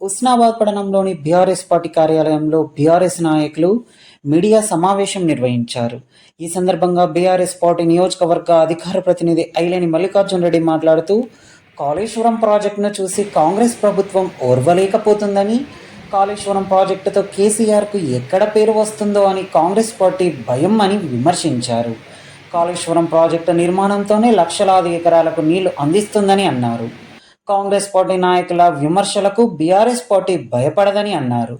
ఉస్నాబాద్ పట్టణంలోని BRS party కార్యాలయంలో BRS నాయకులు మీడియా సమావేశం నిర్వహించారు. ఈ సందర్భంగా బీఆర్ఎస్ పార్టీ నియోజకవర్గ అధికార ప్రతినిధి ఐలేని మల్లికార్జున్ రెడ్డి మాట్లాడుతూ కాళేశ్వరం ప్రాజెక్టును చూసి కాంగ్రెస్ ప్రభుత్వం ఓర్వలేకపోతుందని కాళేశ్వరం ప్రాజెక్టుతో కేసీఆర్కు ఎక్కడ పేరు వస్తుందో అని కాంగ్రెస్ పార్టీ భయం అని విమర్శించారు. కాళేశ్వరం ప్రాజెక్టు నిర్మాణంతోనే లక్షలాది ఎకరాలకు నీళ్ళు అందిస్తుందని అన్నారు. కాంగ్రెస్ పార్టీ నాయకుల విమర్శలకు బీఆర్ఎస్ పార్టీ భయపడదని అన్నారు.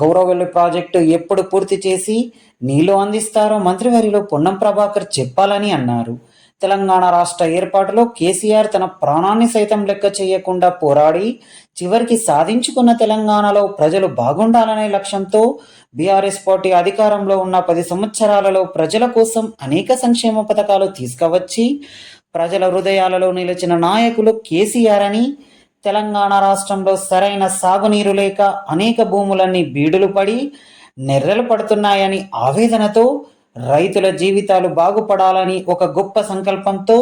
గౌరవెల్లి ప్రాజెక్టు ఎప్పుడు పూర్తి చేసి నీళ్ళు అందిస్తారో మంత్రివర్యులు పొన్నం ప్రభాకర్ చెప్పాలని అన్నారు. తెలంగాణ రాష్ట్ర ఏర్పాటులో కేసీఆర్ తన ప్రాణాన్ని సైతం లెక్క చేయకుండా పోరాడి చివరికి సాధించుకున్న తెలంగాణలో ప్రజలు బాగుండాలనే లక్ష్యంతో బీఆర్ఎస్ పార్టీ అధికారంలో ఉన్న పది సంవత్సరాలలో ప్రజల కోసం అనేక సంక్షేమ పథకాలు తీసుకువచ్చి ప్రజల హృదయాలలో నిలిచిన నాయకులు కేసీఆర్ అని తెలంగాణ రాష్ట్రంలో సరైన సాగునీరు లేక అనేక భూములన్నీ బీడులు పడి నెర్రలు పడుతున్నాయని ఆవేదనతో రైతుల జీవితాలు బాగుపడాలని ఒక గొప్ప సంకల్పంతో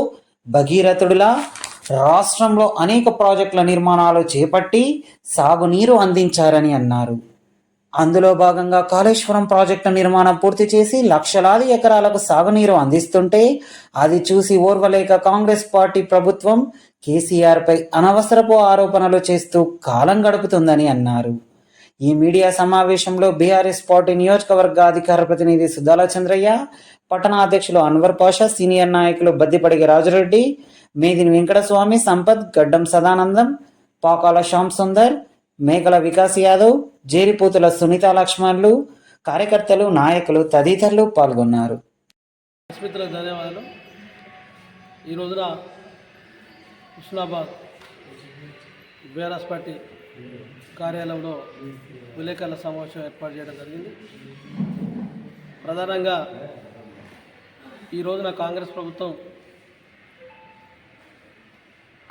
భగీరథుడిలా రాష్ట్రంలో అనేక ప్రాజెక్టుల నిర్మాణాలు చేపట్టి సాగునీరు అందించారని అన్నారు. అందులో భాగంగా కాళేశ్వరం ప్రాజెక్టు నిర్మాణం పూర్తి చేసి లక్షలాది ఎకరాలకు సాగునీరు అందిస్తుంటే అది చూసి ఓర్వలేక కాంగ్రెస్ పార్టీ ప్రభుత్వం కేసీఆర్పై అనవసరపు ఆరోపణలు చేస్తూ కాలం గడుపుతుందని అన్నారు. ఈ మీడియా సమావేశంలో బీఆర్ఎస్ పార్టీ నియోజకవర్గ అధికార ప్రతినిధి సుధాల చంద్రయ్య పట్టణ అధ్యక్షులు అన్వర్ పాషా సీనియర్ నాయకులు బద్దిపడిగ రాజురెడ్డి మేదిని వెంకటస్వామి సంపత్ గడ్డం సదానందం పాకాల శ్యామ్ సుందర్ మేకల వికాస్ యాదవ్ జేరిపోతుల సునీత లక్ష్మణులు కార్యకర్తలు నాయకులు తదితరులు పాల్గొన్నారు. మిత్రులకు ధన్యవాదాలు. ఈ రోజున హుస్నాబాద్ బీఆర్ఎస్ పార్టీ కార్యాలయంలో విలేకరుల సమావేశం ఏర్పాటు చేయడం జరిగింది. ప్రధానంగా ఈ రోజున కాంగ్రెస్ ప్రభుత్వం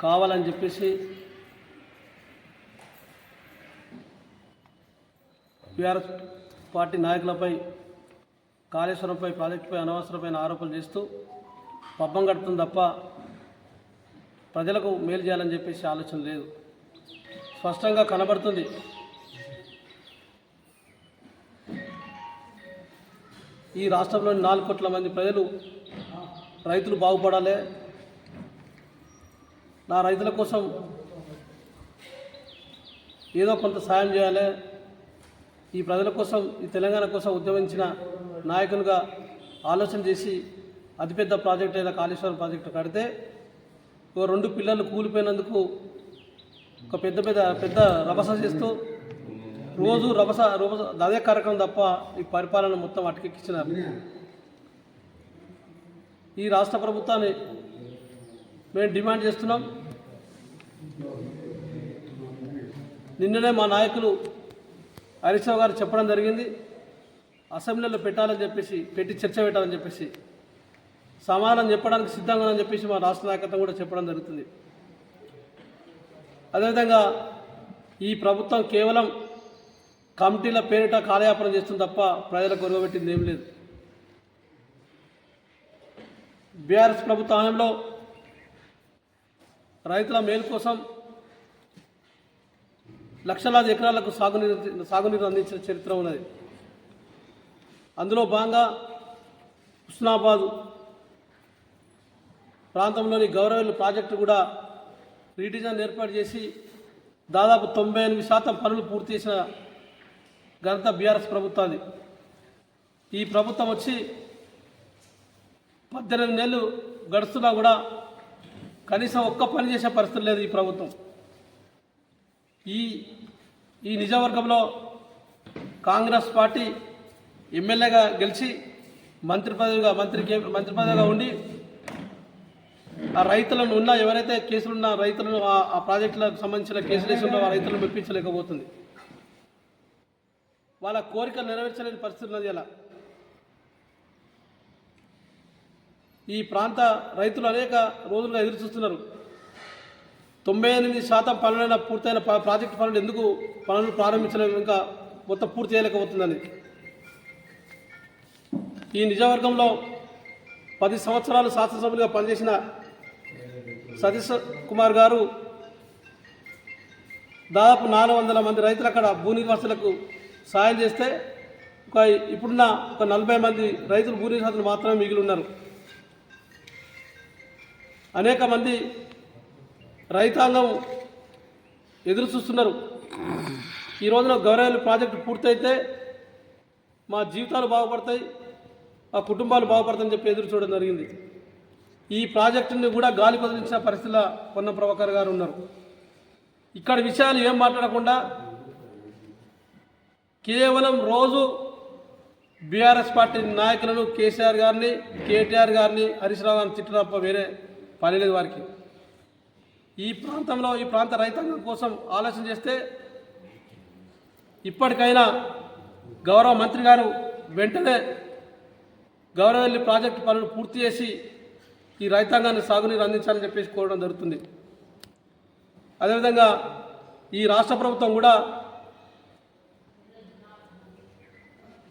కావాలని చెప్పేసి టీఆర్ఎస్ పార్టీ నాయకులపై కాళేశ్వరంపై ప్రాజెక్టుపై అనవసరమైన ఆరోపణలు చేస్తూ పబ్బం కడుతుంది తప్ప ప్రజలకు మేలు చేయాలని చెప్పేసి ఆలోచన లేదు. స్పష్టంగా కనబడుతుంది. ఈ రాష్ట్రంలోని నాలుగు కోట్ల మంది ప్రజలు రైతులు బాగుపడాలి. నా రైతుల కోసం ఏదో కొంత సాయం చేయాలి. ఈ ప్రజల కోసం ఈ తెలంగాణ కోసం ఉద్యమించిన నాయకులుగా ఆలోచన చేసి అతిపెద్ద ప్రాజెక్ట్ అయిన కాళేశ్వరం ప్రాజెక్టు కడితే ఓ రెండు పిల్లలు కూలిపోయినందుకు ఒక పెద్ద పెద్ద పెద్ద రభస చేస్తూ రోజు రభస రభస అదే కార్యక్రమం తప్ప ఈ పరిపాలన మొత్తం అటకెక్కించినారు. ఈ రాష్ట్ర ప్రభుత్వాన్ని మేము డిమాండ్ చేస్తున్నాం. నిన్ననే మా నాయకులు హరీష్ రావు గారు చెప్పడం జరిగింది. అసెంబ్లీలో పెట్టాలని చెప్పేసి పెట్టి చర్చ పెట్టాలని చెప్పేసి సమాధానం చెప్పడానికి సిద్ధంగా ఉందని చెప్పేసి మా రాష్ట్ర నాయకత్వం కూడా చెప్పడం జరుగుతుంది. అదేవిధంగా ఈ ప్రభుత్వం కేవలం కమిటీల పేరిట కాలయాపన చేస్తుంది తప్ప ప్రజలకు గొరవబెట్టింది ఏం లేదు. బీఆర్ఎస్ ప్రభుత్వ హామీలో రైతుల మేలు కోసం లక్షలాది ఎకరాలకు సాగునీరు సాగునీరు అందించిన చరిత్ర ఉన్నది. అందులో భాగంగా హుస్నాబాద్ ప్రాంతంలోని గౌరవల్లి ప్రాజెక్టు కూడా రీడిజన్ ఏర్పాటు చేసి దాదాపు తొంభై ఎనిమిది శాతం పనులు పూర్తి చేసిన ఘనత బీఆర్ఎస్ ప్రభుత్వాన్ని ఈ ప్రభుత్వం వచ్చి పద్దెనిమిది నెలలు గడుస్తున్నా కూడా కనీసం ఒక్క పని చేసే పరిస్థితి లేదు ఈ ప్రభుత్వం. ఈ ఈ నిజవర్గంలో కాంగ్రెస్ పార్టీ ఎమ్మెల్యేగా గెలిచి మంత్రి పదవిగా మంత్రి మంత్రి పదవిగా ఉండి ఆ రైతులను ఉన్న ఎవరైతే కేసులు ఉన్న రైతులను ఆ- ప్రాజెక్టులకు సంబంధించిన కేసులు వేసి ఆ రైతులను మెప్పించలేకపోతుంది. వాళ్ళ కోరికలు నెరవేర్చలేని పరిస్థితి ఉన్నది ఎలా ఈ ప్రాంత రైతులు అనేక రోజులుగా ఎదురు చూస్తున్నారు. తొంభై ఎనిమిది శాతం పనులైన పూర్తయిన ప- ప్రాజెక్టు పనులు ఎందుకు పనులు ప్రారంభించడం ఇంకా మొత్తం పూర్తి చేయలేకపోతుందని. ఈ నిజవర్గంలో పది సంవత్సరాలు శాసనసభ్యులుగా పనిచేసిన సతీష్ కుమార్ గారు దాదాపు నాలుగు వందల మంది రైతులు అక్కడ భూ నిర్వాసులకు సాయం చేస్తే ఒక ఇప్పుడున్న ఒక నలభై మంది రైతులు భూ నిర్వాసులు మాత్రమే మిగిలి ఉన్నారు. అనేక మంది రైతాంగం ఎదురు చూస్తున్నారు. ఈ రోజున గౌరవ ప్రాజెక్టు పూర్తయితే మా జీవితాలు బాగుపడతాయి మా కుటుంబాలు బాగుపడతాయని చెప్పి ఎదురు చూడడం జరిగింది. ఈ ప్రాజెక్టుని కూడా గాలి బదిలించిన పరిస్థితిలో పొన్న ప్రభాకర్ గారు ఉన్నారు. ఇక్కడ విషయాలు ఏం మాట్లాడకుండా కేవలం రోజు బీఆర్ఎస్ పార్టీ నాయకులను కేసీఆర్ గారిని కేటీఆర్ గారిని హరీష్ రావు గారిని తిట్టడం తప్ప వేరే పని లేదు వారికి. ఈ ప్రాంతంలో ఈ ప్రాంత రైతాంగం కోసం ఆలోచన చేస్తే ఇప్పటికైనా గౌరవ మంత్రి గారు వెంటనే గౌరవల్లి ప్రాజెక్టు పనులు పూర్తి చేసి ఈ రైతాంగాన్ని సాగునీరు అందించాలని చెప్పేసి కోరడం జరుగుతుంది. అదేవిధంగా ఈ రాష్ట్ర ప్రభుత్వం కూడా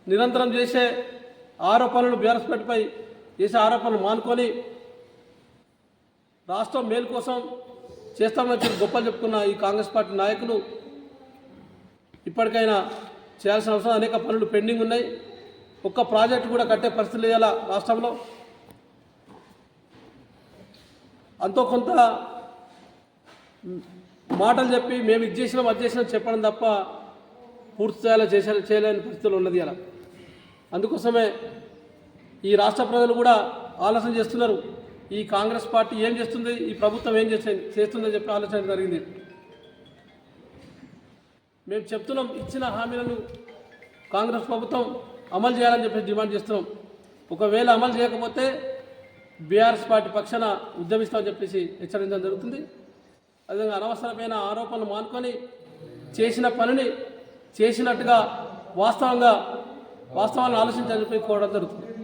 నిరంతరం చేసే ఆరోపణలు బీఆర్ఎస్పేటపై చేసే ఆరోపణలు మానుకొని రాష్ట్రం మేలు కోసం చేస్తామని చెప్పి గొప్పలు చెప్పుకున్న ఈ కాంగ్రెస్ పార్టీ నాయకులు ఇప్పటికైనా చేయాల్సిన అవసరం అనేక పనులు పెండింగ్ ఉన్నాయి. ఒక్క ప్రాజెక్టు కూడా కట్టే పరిస్థితి లేల రాష్ట్రంలో. అంతో కొంత మాటలు చెప్పి మేము ఇది చేసినాం అది చేసినాం చెప్పడం తప్ప పూర్తి స్థాయిలో చేసే చేయలేని పరిస్థితులు ఉన్నది అలా అందుకోసమే ఈ రాష్ట్ర ప్రజలు కూడా ఆలస్యం చేస్తున్నారు. ఈ కాంగ్రెస్ పార్టీ ఏం చేస్తుంది? ఈ ప్రభుత్వం ఏం చేస్తే చేస్తుందని చెప్పి ఆలోచన జరిగింది. మేము చెప్తున్నాం ఇచ్చిన హామీలను కాంగ్రెస్ ప్రభుత్వం అమలు చేయాలని చెప్పి డిమాండ్ చేస్తున్నాం. ఒకవేళ అమలు చేయకపోతే బీఆర్ఎస్ పార్టీ పక్షాన ఉద్యమిస్తామని చెప్పేసి హెచ్చరించడం జరుగుతుంది. అదేవిధంగా అనవసరమైన ఆరోపణలు మానుకొని చేసిన పనిని చేసినట్టుగా వాస్తవంగా వాస్తవాన్ని ఆలోచించాలని చెప్పి కోరడం జరుగుతుంది.